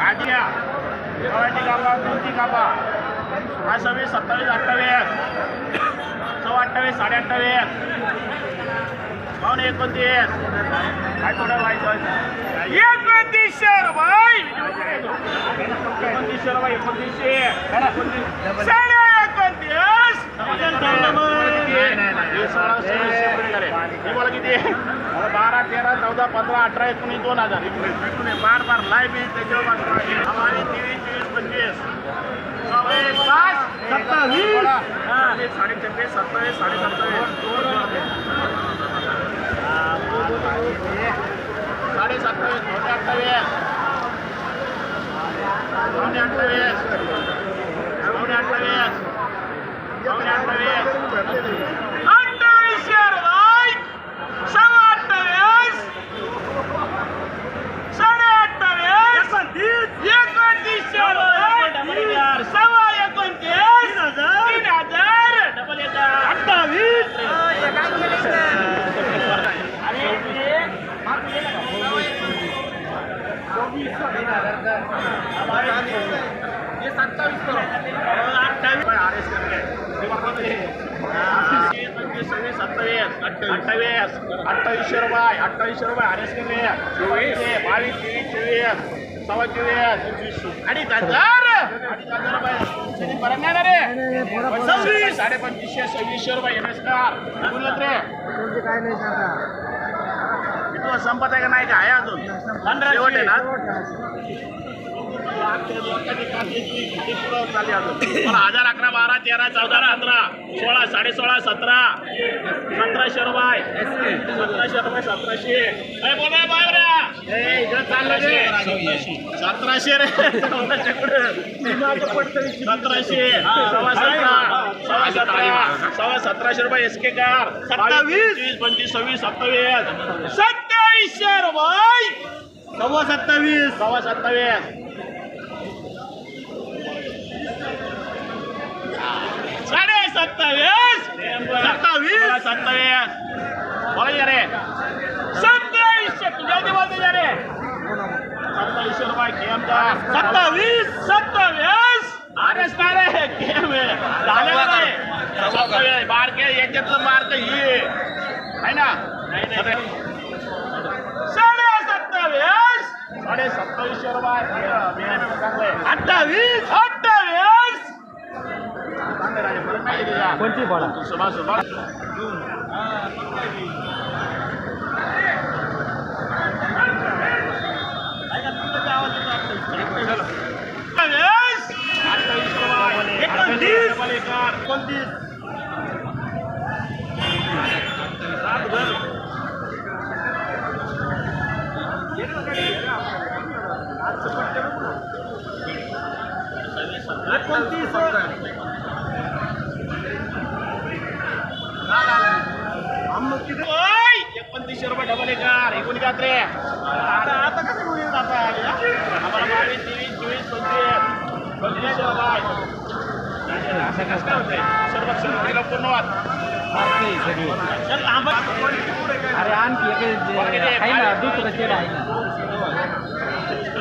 आजी घ्या गव्हाची कापा दोनची कापा हा सव्वीस सत्तावीस अठ्ठावीस सव्वा अठ्ठावीस साडे अठ्ठावीस पावणे एकोणतीस काय थोडं व्हायचं एकोणतीसशे रुपये. एकोणतीसशे रुपये एकोणतीसशे साडे एकोणतीस हे सोळा सव्वीसशे रुपये झाले. हे बोला किती मला बारा चौदा पंधरा अठरा एकोणीस दोन हजार. एकोणीस बार बार. लाईव्ह आहे त्याच्यावर आम्हाला तेवीस चोवीस पंचवीस. सव्वीस पाच सत्तावीस. साडे छत्तीस सत्तावीस साडे सत्तावीस साडे सत्तावीस दोनशे अठ्ठावीस दोनशे अठ्ठावीस दोनशे अठ्ठावीस दोनशे अठ्ठावीस अठ्ठावीसशे रुपये सव्वा अठ्ठावीस साडे अठ्ठावीस एकोणतीसशे रुपये सव्वा एकोणतीस तीन हजार डबल अठ्ठावीस ये सत्तावीस करो अठ्ठावीस अठ्ठावीसशे रुपये अठ्ठावीसशे रुपये आर एस केले चोवीस बावीस तेवीस चोवीस सव्वा चोवीस अडीच हजार अडीच हजार रुपये परत नाही ना रे सव्वीस साडे पंचवीसशे सव्वीसशे रुपये एम एस कार बोलत रे तुला संपत आहे का नाही का आहे अजून. शेवट आहे ना? हजार अकरा बारा तेरा चौदा पंधरा सोळा साडे सोळा सतरा सतराशे रुपये. सतराशे रुपये सतराशे. अरे बोला बाय रे. सतराशे रे. सतराशे. सव्वा सतरा. सव्वा सतरा. सव्वा सतराशे रुपये एस के कार सत्तावीस पंचवीस पंचवीस सव्वीस सत्तावीस. सत्तावीसशे रुपये सव्वा सत्तावीस. सव्वा सत्तावीस. साडे सत्तावीस. सत्तावीस. सत्तावीस. बोला रे. सत्तावीसशे तुझ्या बोलते रे सत्तावीसशे रुपये केमचा सत्तावीस. सत्तावीस. अरे सारे केम झाले का नाही? सत्तावीस. बारके याच्यातलं मार्क ही. आहे ना? साडे सत्तावीस साडे सत्तावीसशे रुपये अठ्ठावीस अठ्ठावीस. चांगले राजे परत नाही दिला कोणती बोला एकोणतीस एकोणतीसशे रुपये डबल एकार एकूण का रे आता आता कसं आता? आम्हाला बावीस तेवीस चोवीस पंचवीस पंचवीसशे रुपये असं कसं काय होतंय? सर्व सर्व तिला पूर्ण वाद चल, लांब. अरे आणखी एक आहे ना दुसरं शेड आहे ना.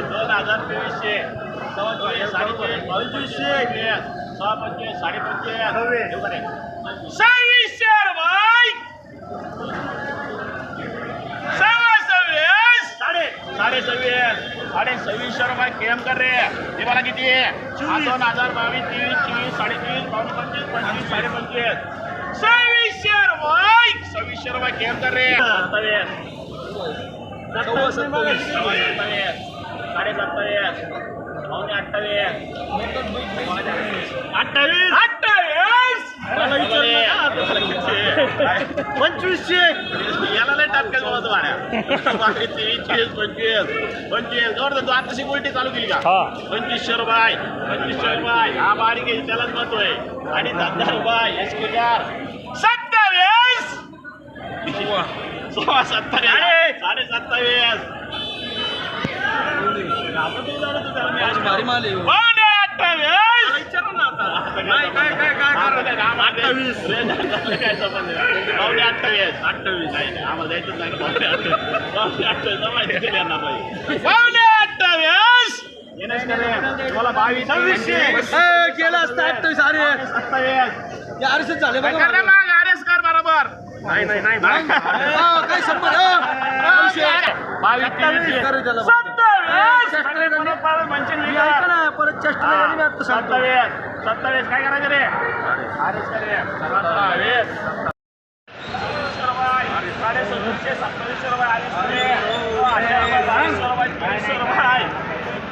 दोन हजार तेवीसशे सव्वा चोवीस साडे चोवीस बावीस चोवीसशे सहा पंचे साडे पंचवीस सव्वीसशे रुपये सव्वा सव्वीस साडे साडे सव्वीस साडे सव्वीसशे रुपये केम कर रे हे मला किती आहे हा दोन हजार बावीस तेवीस चोवीस साडे तेवीस बावीस पंचवीस पंचवीस साडे पंचवीस सव्वीसशे रुपये सव्वीसशे रुपये केम कर रे सत्तावीस सत्तावीस सत्तावीस साडे सत्तावीस अठ्ठावीस. अठ्ठावीस. अठ्ठावीस! पंचवीसशे. याला नाही टापक्यात बोलतो वाड्या. बावीस तेवीस चोवीस पंचवीस. पंचवीस. जोर तू आताशी उलटी चालू केली का? पंचवीसशे रुपये. पंचवीसशे रुपये. हा बारीक आहे त्यालाच महत्त्व आहे आणि दहा रुपये. एस के चार. सत्तावीस! सोळा सत्तावीस. साडे सत्तावीस भारी माल आहे पावणे अठ्ठावीस काय अठ्ठावीस अठ्ठावीस नाही आम्हाला जायचं नाही अठ्ठावीस यांना पाहिजे अठ्ठावीस बावीस सव्वीसशे अठ्ठावीस अरे सत्तावीस झाले बघा करणार कर बरोबर नाही नाही नाही काय परत चेष्टा सत्तावीस. सत्तावीस. काय करायचं रे? सत्तावीस. साडे सत्तावीसशे रुपये.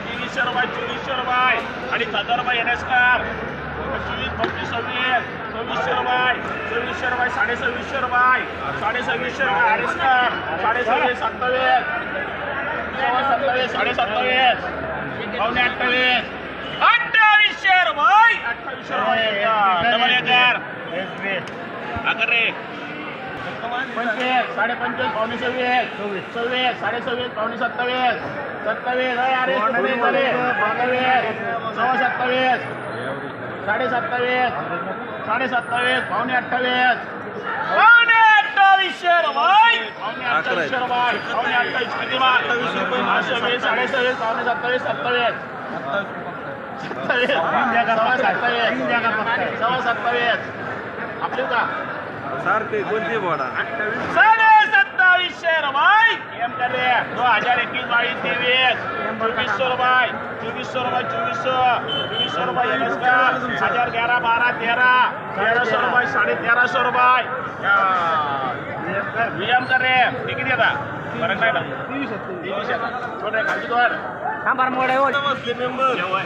बावीसशे रुपये, चोवीसशे रुपये आणि हजार रुपये येण्यास कर पंचवीस पंचवीस सव्वीस सव्वीसशे रुपये सव्वीसशे रुपये साडे सव्वीसशे रुपये साडे सव्वीसशे रुपये आरेस कर साडे सव्वीस सत्तावीस. सत्तावीस साडे सत्तावीस पावणे अठ्ठावीस. अठ्ठावीसशे रुपये. अठ्ठावीसशे रुपये डबल एकर अकर रे. पंचवीस साडे पंचवीस पावणे सव्वीस. सव्वीस. साडे सव्वीस पावणे सत्तावीस. सत्तावीस अरे सत्तावीस झाले. सत्तावीस सव्वा सत्तावीस. साडे सत्तावीस साडे सत्तावीस पावणे अठ्ठावीस पावणे अठ्ठावीसशे रुपये पावणे अठ्ठावीसशे रुपये पावणे अठ्ठावीस किती मा अठ्ठावीस रुपये सव्वीस साडे सव्वीस पावणे सत्तावीस सत्तावीस सत्तावीस सव्वा सत्तावीस सव्वा सत्तावीस का सारखे बोडा साडे सत्तावीसशे रुपये एम करे दो हजार एकवीस बावीस तेवीस चोवीसशे रुपये चोवीसशे रुपये चोवीसशे चोवीसशे रुपये एम एस का हजार ग्यारह बारह तेरह तेरहशे रुपये साडे तेरा रुपये एम किती आता फरक नाही ना तेवीस येतात छोटे खालची दोन हा। बार मोड आहे हो. जेवण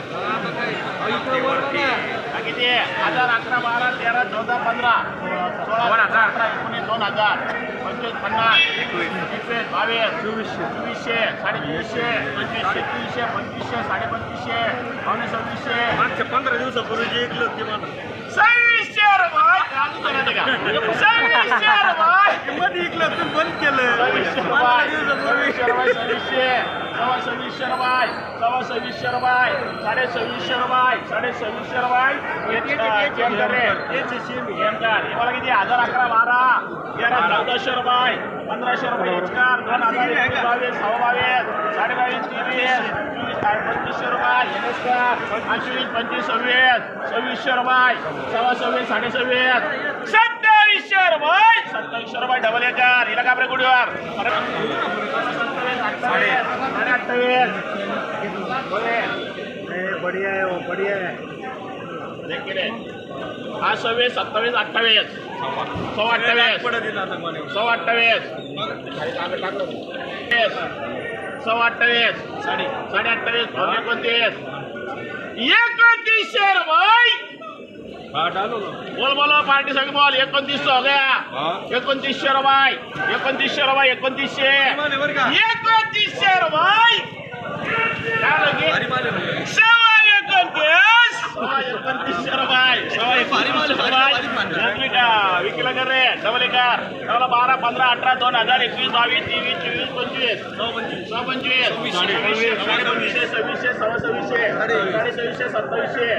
हा किती हजार अकरा बारा तेरा चौदा पंधरा सोळा अठरा अठरा एकोणीस दोन हजार। पंचवीस पन्नास एकवीस बावीस चोवीसशे चोवीसशे साडे चोवीसशे पंचवीसशे तीनशे पंचवीसशे साडे पंचवीसशे पावणे सव्वीसशे मागच्या पंधरा दिवसापूर्वी एक होती मला सव्वीसशे रुपये अजून दोन आहेत का? सव्वीसशे रुपये मध्ये इकलं तुम्ही बंद केलं. सव्वा सव्वीसशे रुपये सव्वा सव्वीसशे रुपये साडे सव्वीसशे रुपये साडे सव्वीसशे रुपये मला किती हजार अकरा बारा. तेरा चौदाशे रुपये पंधराशे रुपये एच कर दोन हजार बावीस सव्वा बावीस साडे बावीस तेवीस पंचवीसशे रुपये पंचवीस पंचवीस सव्वीस. सव्वीसशे रुपये सव्वा सव्वीस साडे सव्वीस रुपये सत्तावीसशे डबल एकर हिला कापरे गुडीवर. साडे अठ्ठावीस. बोले बढिया आहे हो, बढिया आहे. हा सव्वीस सत्तावीस अठ्ठावीस. सव्वा अठ्ठावीस. सव्वा अठ्ठावीस. सव्वा अठ्ठावीस. साडे. साडे अठ्ठावीस पावणे एकोणतीस. एकोणतीसशे रुपये बोल बोलो पार्टी संग बोल. एकोणतीस हो गया. एकोणतीसशे रुपये. एकोणतीसशे रुपये एकोणतीसशे. एकोणतीसशे रुपये? सव्वा एकोणतीस. एकोणतीसशे रुपये. सव्वा रुपये. लागली का विकला कर रे. डबल एकर डबल बारा पंधरा अठरा दोन हजार एकवीस बावीस तेवीस चोवीस पंचवीस. सव्वा पंचवीस. सव्वीसशे. सव्वा सव्वीसशे. साडे सव्वीसशे सत्तावीसशे.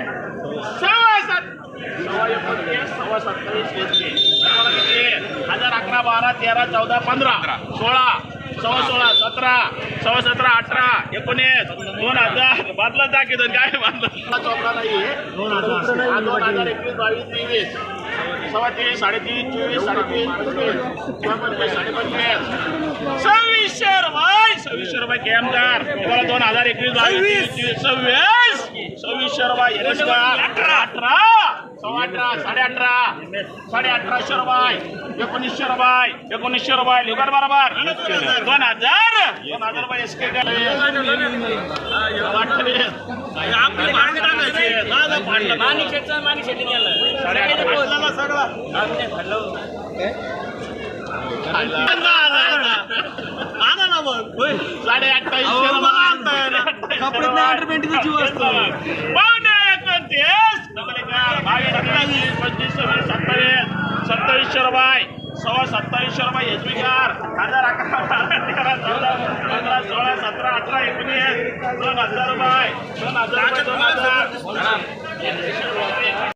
सात सव्वा एकोणतीस सव्वा सत्तावीस किती? हजार अकरा बारा तेरा चौदा पंधरा सोळा सव्वा सोळा सतरा सव्वा सतरा अठरा एकोणीस दोन हजार. बदला दाखवतो काय बदला चौदा नाही दोन हजार. दोन हजार एकवीस बावीस तेवीस. सव्वा तेवीस साडेतीस चोवीस साडेतीस पंचवीस साडे पंचवीस सव्वीसशे रुपये सव्वीसशे रुपये केमदार. तुम्हाला दोन हजार एकवीस बावीस तेवीस सव्वीस. सव्वीसशे रुपये अठरा अठरा. सव्वा अठरा साडे अठरा साडे अठराशे रुपये एकोणीसशे रुपये एकोणीसशे रुपये लिबर बरोबर. दोन हजार. दोन हजार रुपये एस के साडे नाही अंडरपॅन्टीचा जीव असतो. पावणे एकोणतीस डबल एकर, बावीस अठ्ठावीस पंचवीस सव्वीस सत्तावीस सत्तावीसशे रुपये सव्वा सत्तावीसशे रुपये एच बी चार हजार अकरा बारा तेरा चौदा पंधरा सोळा सतरा अठरा एकोणीस दोन हजार रुपये दोन हजार रुपये दोन हजार.